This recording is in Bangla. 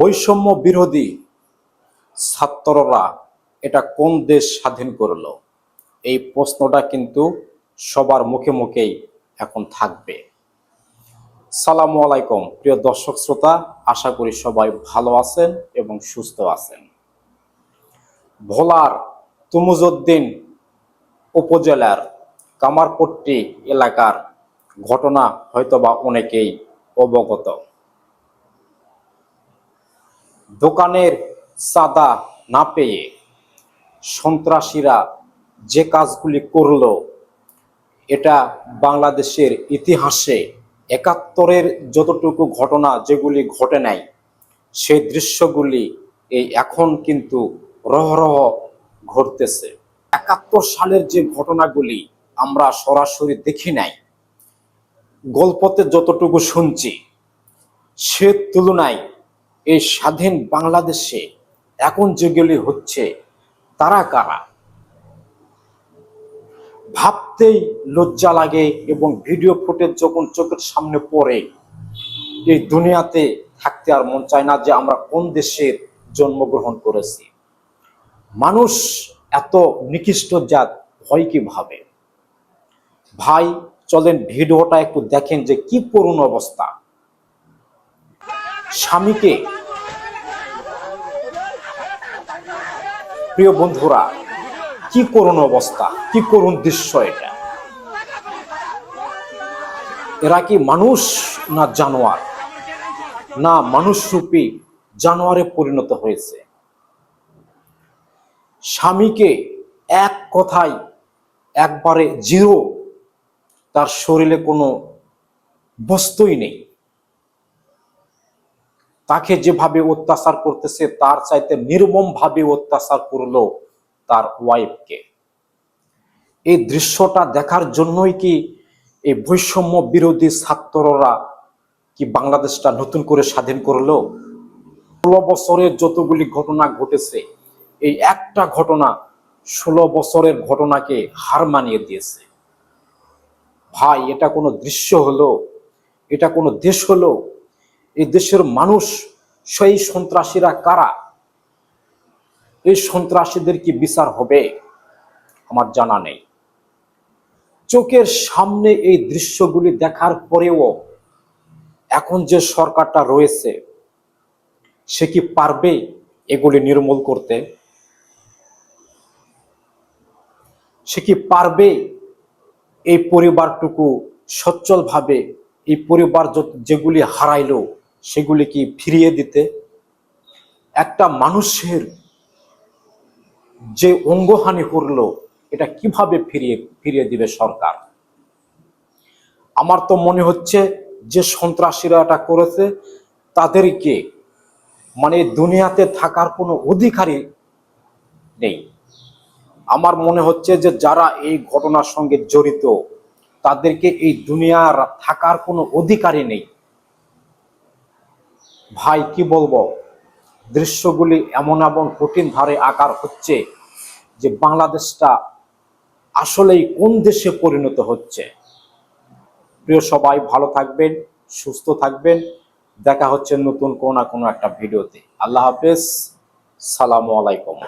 বৈষম্য বিরোধী ছাত্ররা এটা কোন দেশ স্বাধীন করল? এই প্রশ্নটা কিন্তু সবার মুখে মুখেই এখন থাকবে। সালামু আলাইকুম, প্রিয় দর্শক শ্রোতা, আশা করি সবাই ভালো আছেন এবং সুস্থ আছেন। ভোলার তুমুজউদ্দিন উপজেলার কামারপট্টি এলাকার ঘটনা হয়তোবা অনেকেই অবগত। দোকানের চাঁদা না পেয়ে সন্ত্রাসীরা যে কাজগুলি করল, এটা বাংলাদেশের ইতিহাসে একাত্তরের যতটুকু ঘটনা যেগুলি ঘটে নাই সেই দৃশ্যগুলি এই এখন কিন্তু রহরহ ঘটতেছে। একাত্তর সালের যে ঘটনাগুলি আমরা সরাসরি দেখি নাই, গল্পতে যতটুকু শুনছি, সে তুলনায় এই স্বাধীন বাংলাদেশে এখন যেগুলি হচ্ছে, তারা কারা? ভাবতেই লজ্জা লাগে এবং ভিডিও ফুটেজ যখন চোখের সামনে পড়ে, এই দুনিয়াতে থাকতে আর মন চায় না যে আমরা কোন দেশের জন্মগ্রহণ করেছি। মানুষ এত নিকৃষ্ট জাত হয় কীভাবে ভাই, চলেন ভিডিওটা একটু দেখেন যে কি করুণ অবস্থা। স্বামীকে। প্রিয় বন্ধুরা, কি করুণ অবস্থা, কি করুণ দৃশ্য এটা। এরা কি মানুষ না জানোয়ার? না মানুষরূপী জানোয়ারে পরিণত হয়েছে। স্বামীকে এক কথায় একবারে জিরো, তার শরীরে কোনো বস্তুই নেই। তাকে যেভাবে অত্যাচার করতেছে, তার চাইতে নির্মম ভাবে অত্যাচার করল তার ওয়াইফকে এই দৃশ্যটা দেখার জন্যই কি এই বৈষম্য বিরোধী ছাত্ররা কি বাংলাদেশটা নতুন করে স্বাধীন করল? ষোলো বছরের যতগুলি ঘটনা ঘটেছে, এই একটা ঘটনা ষোলো বছরের ঘটনাকে হার মানিয়ে দিয়েছে। ভাই, এটা কোনো দৃশ্য হলো, এটা কোনো দেশ হলো এই দেশের মানুষ, সেই সন্ত্রাসীরা কারা? এই সন্ত্রাসীদের কি বিচার হবে? আমার জানা নেই। চোখের সামনে এই দৃশ্যগুলি দেখার পরেও এখন যে সরকারটা রয়েছে, সে কি পারবে এগুলি নির্মূল করতে? সে কি পারবে এই পরিবারটুকু সচ্ছলভাবে, এই পরিবার যেগুলি হারাইলো সেগুলি কি ফিরিয়ে দিতে একটা মানুষের যে অঙ্গহানি করল, এটা কীভাবে ফিরিয়ে ফিরিয়ে দিবে সরকার? আমার তো মনে হচ্ছে যে সন্ত্রাসীরা এটা করেছে, তাদেরকে মানে দুনিয়াতে থাকার কোনো অধিকারই নেই। আমার মনে হচ্ছে যে যারা এই ঘটনার সঙ্গে জড়িত, তাদেরকে এই দুনিয়ার থাকার কোনো অধিকারই নেই। ভাই, কি বলব? দৃশ্যগুলি এমন এমন কঠিন ধারে আকার হচ্ছে যে বাংলাদেশটা আসলেই কোন দেশে পরিণত হচ্ছে। প্রিয় সবাই, ভালো থাকবেন, সুস্থ থাকবেন। দেখা হচ্ছে নতুন কোনো না কোনো একটা ভিডিওতে। আল্লাহ হাফেজ। সালামু আলাইকুম।